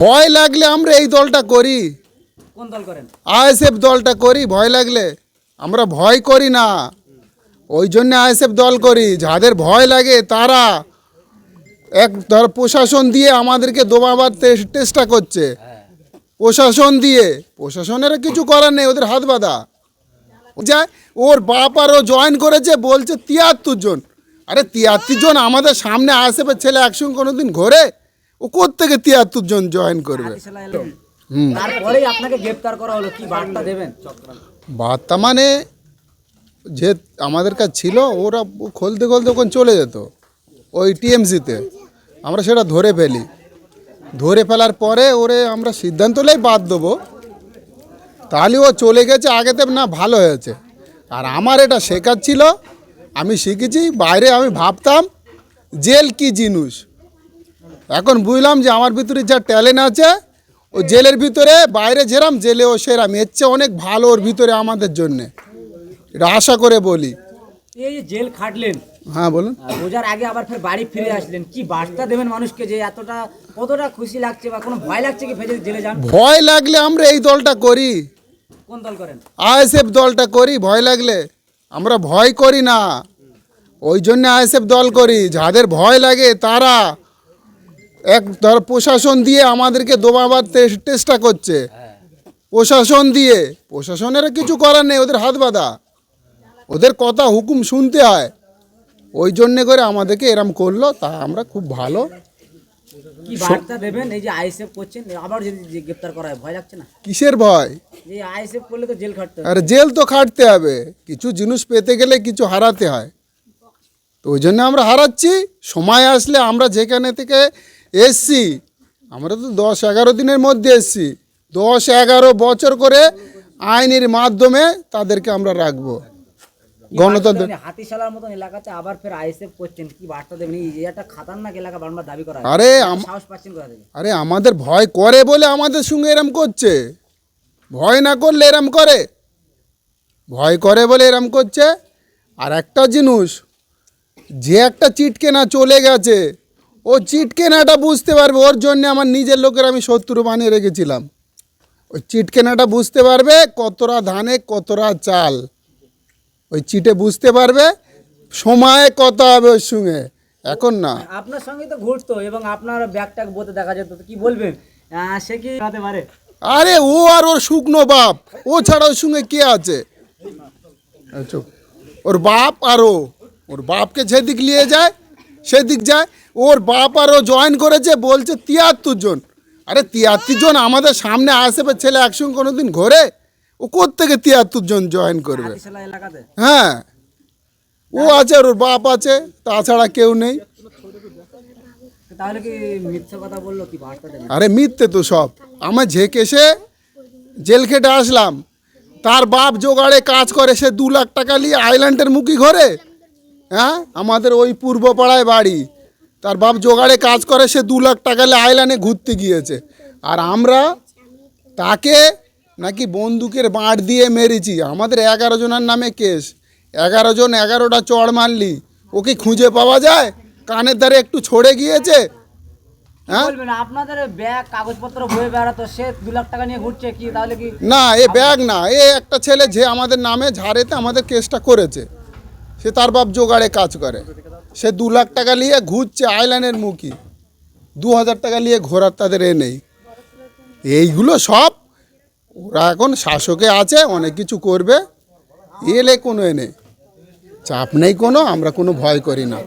ভয় লাগলে আমরা এই দলটা করি। কোন দল করেন? আইএসএফ দলটা করি ভয় লাগলে। আমরা ভয় করি না। ওই জন্য আইএসএফ দল করি। যাদের ভয় লাগে তারা এক ধর প্রশাসন দিয়ে আমাদেরকে দোবাবার চেষ্টা করছে। প্রশাসন দিয়ে। প্রশাসনের কিছু করার নেই ওদের হাত বাঁধা। যায় ওর বাপ আরও জয়েন করেছে বলছে তিয়াত্তর জন। আরে তিয়াত্তর জন আমাদের সামনে আইএসএফের ছেলে একসঙ্গে কোনো দিন ঘোরে? ও কোত্থেকে তিয়াত্তর জন জয়েন করবে? হাতিশালা তারপরেই আপনাকে গ্রেপ্তার করা হলো। কি বার্তা দেবেন? বার্তা মানে যে আমাদের কাছে ছিল ওরা খুলতে খুলতে ওখানে চলে যেত ওই টিএমসিতে। আমরা সেটা ধরে ফেলি। ধরে ফেলার পরে ওরে আমরা সিদ্ধান্ত নেই বাদ দেবো। তাহলে ও চলে গেছে আগেতে না ভালো হয়েছে। আর আমার এটা শেখার ছিল আমি শিখেছি বাইরে আমি ভাবতাম জেল কি জিনিস? এখন বুঝলাম যে আমার ভিতরে যা ট্যালেন্ট আছে ও জেলের ভিতরে বাইরে যেরাম জেলে ও সেরাম এর চেয়ে অনেক ভালো ওর ভিতরে আমাদের জন্যে। এটা আশা করে বলি। এই যে জেল খাটলেন হ্যাঁ বলুন। রোজার আগে আবার ফের বাড়ি ফিরে আসলেন কি বার্তা দেবেন মানুষকে যে এতটা কতটা খুশি লাগছে বা কোনো ভয় লাগছে কি ফেজে জেলে যান? ভয় লাগলে আমরা এই দলটা করি। কোন দল করেন? আইএসএফ দলটা করি ভয় লাগলে। আমরা ভয় করি না। ওই জন্য আইএসএফ দল করি। যাদের ভয় লাগে তারা এক ধর প্রশাসন দিয়ে আমাদেরকে দোবাবার চেষ্টা করছে। প্রশাসন দিয়ে প্রশাসনের কিছু করার নেই ওদের হাত বাঁধা। ওদের কথা হুকুম শুনতে হয়। ওই জন্যে করে আমাদেরকে এরম করল তা আমরা খুব ভালো। কি বার্তা দেবেন? এই যে আইএসএফ করছেন আবার যদি যে করা হয় ভয় লাগছে না? কিসের ভয়? যে আইএসএফ করলে তো জেল খাটতে হবে। আর জেল তো খাটতে হবে। কিছু জিনিস পেতে গেলে কিছু হারাতে হয়। তো ওই জন্য আমরা হারাচ্ছি। সময় আসলে আমরা যেখানে থেকে এসছি আমরা তো দশ এগারো দিনের মধ্যে এসছি দশ এগারো বছর করে আইনের মাধ্যমে তাদেরকে আমরা রাখব। গণতন্ত্র হাতিশালার মতন এলাকাতে আবার ফের আইএসএফ করছেন কি বার্তা দেবেন? এই একটা খাতারনাক এলাকা বারবার দাবি করা আরে সাহস পাচ্ছেন আরে আমাদের ভয় করে বলে আমাদের সঙ্গে এরম করছে। ভয় না করলে এরম করে। ভয় করে বলে এরম করছে। আর একটা জিনিস যে একটা চিটকেনা চলে গেছে ও চিটকেনাটা বুঝতে পারবে। ওর জন্য আমার নিজের লোকের আমি শত্রু বানিয়ে রেখেছিলাম। ওই চিটকেনাটা বুঝতে পারবে কতটা ধানে কতটা চাল। ওই চিটে বুঝতে পারবে সময়ে কত হবে ওর সঙ্গে। এখন না। আপনার সঙ্গে তো ঘুরতো এবং আপনার ব্যাগটাক বোতে দেখা যেত কি বলবেন? সে কি হতে পারে? আরে ও আর ওর শুকনো বাপ ও ছাড়া ওর সঙ্গে কে আছে? ওর বাপ আর ও ওর বাপকে যেদিক নিয়ে যায় সেদিক যায় ওর বাপ আর ও জয়েন করেছে বলছে তিয়াত্তর জন। আরে তিয়াত্তর জন আমাদের সামনে আশেপাশে ছেলে একসঙ্গে কোনো দিন ঘোরে? ও কোত্থেকে তিয়াত্তর জন জয়েন করবে? হ্যাঁ। ও আছে আর ওর বাপ আছে তাছাড়া কেউ নেই। আরে মিথ্যে তো সব। আমার যে কেসে জেল খেটে আসলাম। তার বাপ জোগাড়ে কাজ করে সে দু লাখ টাকা নিয়ে আইল্যান্ডের মুখী ঘরে। হ্যাঁ? আমাদের ওই পূর্ব পাড়ায় বাড়ি। তার বাপ জোগাড়ে কাজ করে সে দু লাখ টাকা আইল্যান্ডে ঘুরতে গিয়েছে। আর আমরা তাকে নাকি বন্দুকের বাঁট দিয়ে মেরেছি। আমাদের এগারো জনের নামে কেস। এগারো জন এগারোটা চড় মারলি। ওকে খুঁজে পাওয়া যায়? কানের ধারে একটু ছড়ে গিয়েছে? হ্যাঁ? আপনাদের ব্যাগ কাগজপত্র বয়ে বেড়াতো সে দু লাখ টাকা নিয়ে ঘুরছে কি তাহলে কি? না এ ব্যাগ না এ একটা ছেলে যে আমাদের নামে ঝাড়েতে আমাদের কেসটা করেছে। সে তার বাপ জোগাড়ে কাজ করে। সে দু লাখ টাকা নিয়ে ঘুরছে আইল্যান্ডের মুখী। দু হাজার টাকা নিয়ে ঘোরার তাদের এ নেই। এইগুলো সব ওরা এখন শাসকে আছে, অনেক কিছু করবে। এলে কোনো এ নেই। চাপ নেই কোনো, আমরা কোনো ভয় করি না।